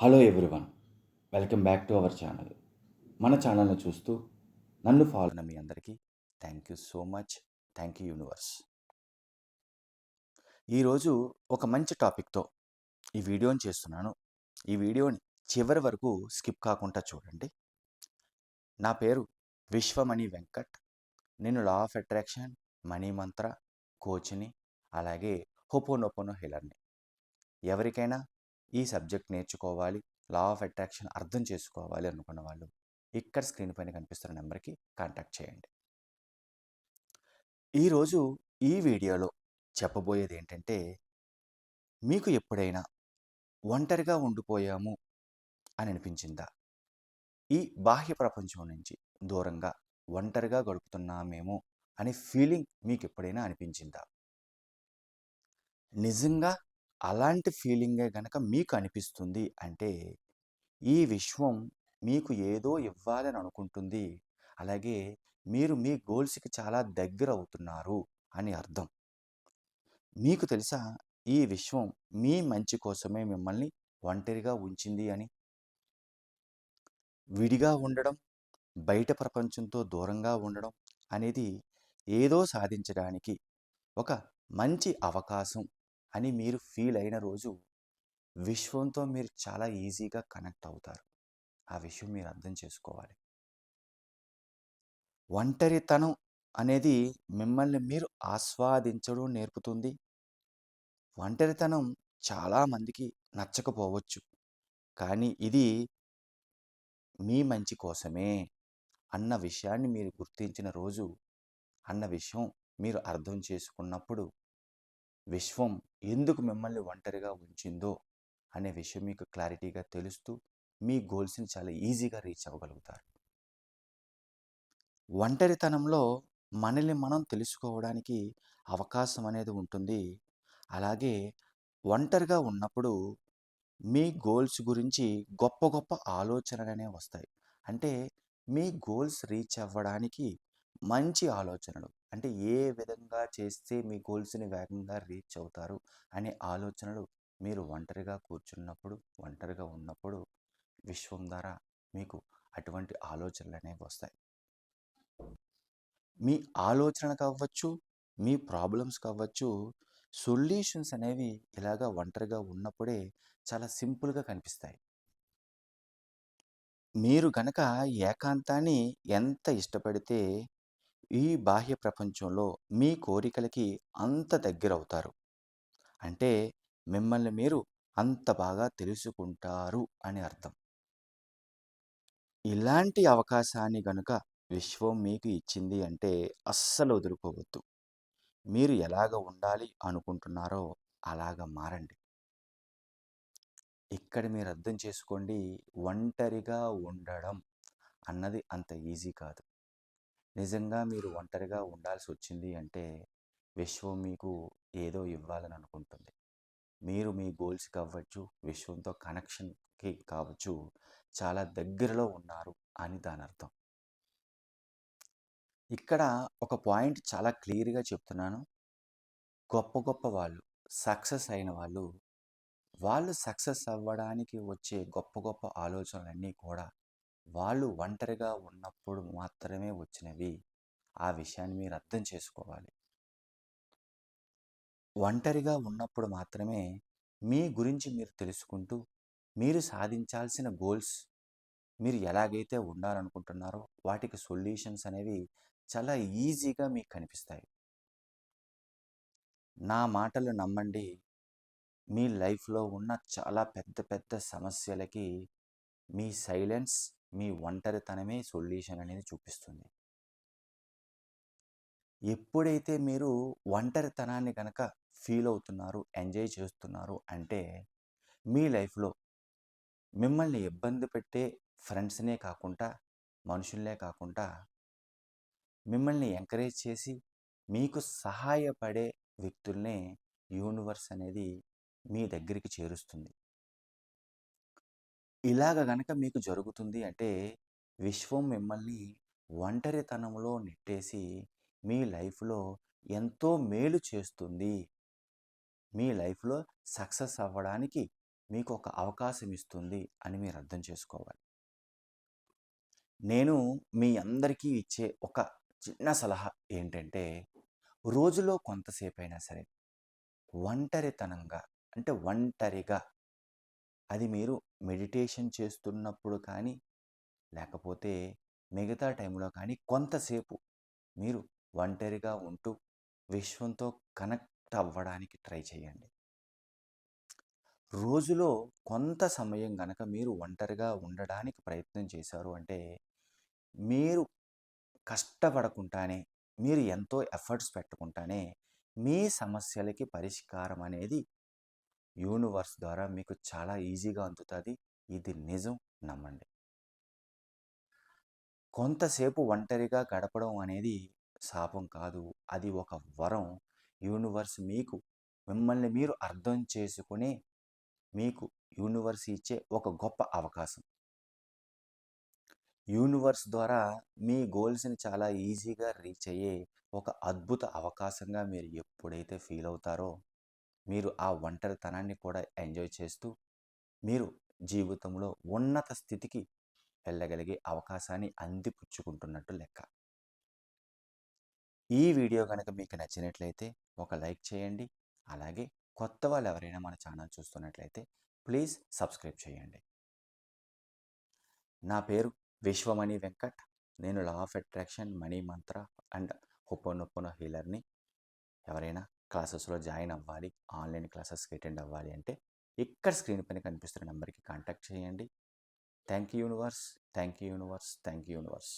Hello everyone welcome back to our channel మన ఛానల్ని చూస్తూ నన్ను ఫాలో అయిన మీ అందరికీ thank you so much thank you universe ఈరోజు ఒక మంచి టాపిక్తో ఈ వీడియోని చేస్తున్నాను. ఈ వీడియోని చివరి వరకు స్కిప్ కాకుండా చూడండి. నా పేరు విశ్వమణి వెంకట్. నేను లా ఆఫ్ అట్రాక్షన్ మనీ మంత్ర కోచ్ని అలాగే హోపోనోపోనో హీలర్ని ఎవరికైనా ఈ సబ్జెక్ట్ నేర్చుకోవాలి. లా ఆఫ్ అట్రాక్షన్ అర్థం చేసుకోవాలి అనుకున్న వాళ్ళు ఇక్కడ స్క్రీన్ పైన కనిపిస్తున్న నెంబర్కి కాంటాక్ట్ చేయండి. ఈరోజు ఈ వీడియోలో చెప్పబోయేది ఏంటంటే మీకు ఎప్పుడైనా ఒంటరిగా ఉండిపోయాము అని అనిపించిందా? ఈ బాహ్య ప్రపంచం నుంచి దూరంగా ఒంటరిగా గడుపుతున్నామేమో అనే ఫీలింగ్ మీకు ఎప్పుడైనా అనిపించిందా? నిజంగా అలాంటి ఫీలింగే గనక మీకు అనిపిస్తుంది అంటే ఈ విశ్వం మీకు ఏదో ఇవ్వాలని అనుకుంటుంది. అలాగే మీరు మీ గోల్స్కి చాలా దగ్గర అవుతున్నారు అని అర్థం. మీకు తెలుసా ఈ విశ్వం మీ మంచి కోసమే మిమ్మల్ని ఒంటరిగా ఉంచింది అని? విడిగా ఉండడం బయట ప్రపంచంతో దూరంగా ఉండడం అనేది ఏదో సాధించడానికి ఒక మంచి అవకాశం అని మీరు ఫీల్ అయిన రోజు విశ్వంతో మీరు చాలా ఈజీగా కనెక్ట్ అవుతారు. ఆ విషయం మీరు అర్థం చేసుకోవాలి. ఒంటరితనం అనేది మిమ్మల్ని మీరు ఆస్వాదించడం నేర్పుతుంది. ఒంటరితనం చాలామందికి నచ్చకపోవచ్చు. కానీ ఇది మీ మంచి కోసమే అన్న విషయాన్ని మీరు గుర్తించిన రోజు అన్న విషయం మీరు అర్థం చేసుకున్నప్పుడు విశ్వం ఎందుకు మిమ్మల్ని ఒంటరిగా ఉంచిందో అనే విషయం మీకు క్లారిటీగా తెలుస్తూ మీ గోల్స్ని చాలా ఈజీగా రీచ్ అవ్వగలుగుతారు. ఒంటరితనంలో మనల్ని మనం తెలుసుకోవడానికి అవకాశం అనేది ఉంటుంది. అలాగే ఒంటరిగా ఉన్నప్పుడు మీ గోల్స్ గురించి గొప్ప గొప్ప ఆలోచనలు అనేవి వస్తాయి. అంటే మీ గోల్స్ రీచ్ అవ్వడానికి మంచి ఆలోచనలు. అంటే ఏ విధంగా చేస్తే మీ గోల్స్ని వేగంగా రీచ్ అవుతారు అనే ఆలోచనలు మీరు ఒంటరిగా కూర్చున్నప్పుడు ఒంటరిగా ఉన్నప్పుడు విశ్వం ద్వారా మీకు అటువంటి ఆలోచనలు అనేవి వస్తాయి. మీ ఆలోచన కావచ్చు మీ ప్రాబ్లమ్స్ కావచ్చు సొల్యూషన్స్ అనేవి ఇలాగా ఒంటరిగా ఉన్నప్పుడే చాలా సింపుల్గా కనిపిస్తాయి. మీరు గనక ఏకాంతాన్ని ఎంత ఇష్టపడితే ఈ బాహ్య ప్రపంచంలో మీ కోరికలకి అంత దగ్గరవుతారు. అంటే మిమ్మల్ని మీరు అంత బాగా తెలుసుకుంటారు అని అర్థం. ఇలాంటి అవకాశాన్ని గనుక విశ్వం మీకు ఇచ్చింది అంటే అస్సలు వదులుకోవద్దు. మీరు ఎలాగ ఉండాలి అనుకుంటున్నారో అలాగ మారండి. ఇక్కడ మీరు అర్థం చేసుకోండి ఒంటరిగా ఉండడం అన్నది అంత ఈజీ కాదు. నిజంగా మీరు ఒంటరిగా ఉండాల్సి వచ్చింది అంటే విశ్వం మీకు ఏదో ఇవ్వాలని అనుకుంటుంది మీరు మీ గోల్స్కి అవ్వచ్చు విశ్వంతో కనెక్షన్కి కావచ్చు చాలా దగ్గరలో ఉన్నారు అని దాని అర్థం ఇక్కడ ఒక పాయింట్ చాలా క్లియర్గా చెప్తున్నాను. గొప్ప గొప్ప వాళ్ళు సక్సెస్ అయిన వాళ్ళు వాళ్ళు సక్సెస్ అవ్వడానికి వచ్చే గొప్ప గొప్ప ఆలోచనలన్నీ కూడా వాళ్ళు ఒంటరిగా ఉన్నప్పుడు మాత్రమే వచ్చినవి ఆ విషయాన్ని మీరు అర్థం చేసుకోవాలి. ఒంటరిగా ఉన్నప్పుడు మాత్రమే మీ గురించి మీరు తెలుసుకుంటూ మీరు సాధించాల్సిన గోల్స్ మీరు ఎలాగైతే ఉండాలనుకుంటున్నారో వాటికి సొల్యూషన్స్ అనేవి చాలా ఈజీగా మీకు కనిపిస్తాయి. నా మాటలు నమ్మండి మీ లైఫ్లో ఉన్న చాలా పెద్ద పెద్ద సమస్యలకి మీ సైలెన్స్ మీ ఒంటరితనమే సొల్యూషన్ అనేది చూపిస్తుంది. ఎప్పుడైతే మీరు ఒంటరితనాన్ని కనుక ఫీల్ అవుతున్నారు ఎంజాయ్ చేస్తున్నారు అంటే మీ లైఫ్లో మిమ్మల్ని ఇబ్బంది పెట్టే ఫ్రెండ్స్నే కాకుండా మనుషులనే కాకుండా మిమ్మల్ని ఎంకరేజ్ చేసి మీకు సహాయపడే వ్యక్తుల్నే యూనివర్స్ అనేది మీ దగ్గరికి చేరుస్తుంది. ఇలాగ గనక మీకు జరుగుతుంది అంటే విశ్వం మిమ్మల్ని ఒంటరితనంలో నెట్టేసి మీ లైఫ్లో ఎంతో మేలు చేస్తుంది. మీ లైఫ్లో సక్సెస్ అవ్వడానికి మీకు ఒక అవకాశం ఇస్తుంది అని మీరు అర్థం చేసుకోవాలి. నేను మీ అందరికీ ఇచ్చే ఒక చిన్న సలహా ఏంటంటే రోజులో కొంతసేపైనా సరే ఒంటరితనంగా అంటే ఒంటరిగా అది మీరు మెడిటేషన్ చేస్తున్నప్పుడు కానీ లేకపోతే మిగతా టైంలో కానీ కొంతసేపు మీరు ఒంటరిగా ఉంటూ విశ్వంతో కనెక్ట్ అవ్వడానికి ట్రై చేయండి. రోజులో కొంత సమయం గనక మీరు ఒంటరిగా ఉండడానికి ప్రయత్నం చేశారు అంటే మీరు కష్టపడకుండానే మీరు ఎంతో ఎఫర్ట్స్ పెట్టకుండానే మీ సమస్యలకి పరిష్కారం అనేది యూనివర్స్ ద్వారా మీకు చాలా ఈజీగా అందుతుంది. ఇది నిజం. నమ్మండి. కొంతసేపు ఒంటరిగా గడపడం అనేది శాపం కాదు. అది ఒక వరం. యూనివర్స్ మీకు మిమ్మల్ని మీరు అర్థం చేసుకునే మీకు యూనివర్స్ ఇచ్చే ఒక గొప్ప అవకాశం. యూనివర్స్ ద్వారా మీ గోల్స్ని చాలా ఈజీగా రీచ్ అయ్యే ఒక అద్భుత అవకాశంగా మీరు ఎప్పుడైతే ఫీల్ అవుతారో మీరు ఆ ఒంటరితనాన్ని కూడా ఎంజాయ్ చేస్తూ మీరు జీవితంలో ఉన్నత స్థితికి వెళ్ళగలిగే అవకాశాన్ని అందిపుచ్చుకుంటున్నట్టు లెక్క. ఈ వీడియో కనుక మీకు నచ్చినట్లయితే ఒక లైక్ చేయండి. అలాగే కొత్త వాళ్ళు ఎవరైనా మన ఛానల్ చూస్తున్నట్లయితే ప్లీజ్ సబ్స్క్రైబ్ చేయండి. నా పేరు విశ్వమణి వెంకట్. నేను law of attraction money mantra and ho'oponopono హీలర్ని. ఎవరైనా క్లాసెస్లో జాయిన్ అవ్వాలి. ఆన్లైన్ క్లాసెస్కి అటెండ్ అవ్వాలి అంటే ఇక్కడ స్క్రీన్ పైన కనిపిస్తున్న నెంబర్కి కాంటాక్ట్ చేయండి. Thank you universe thank you universe thank you universe.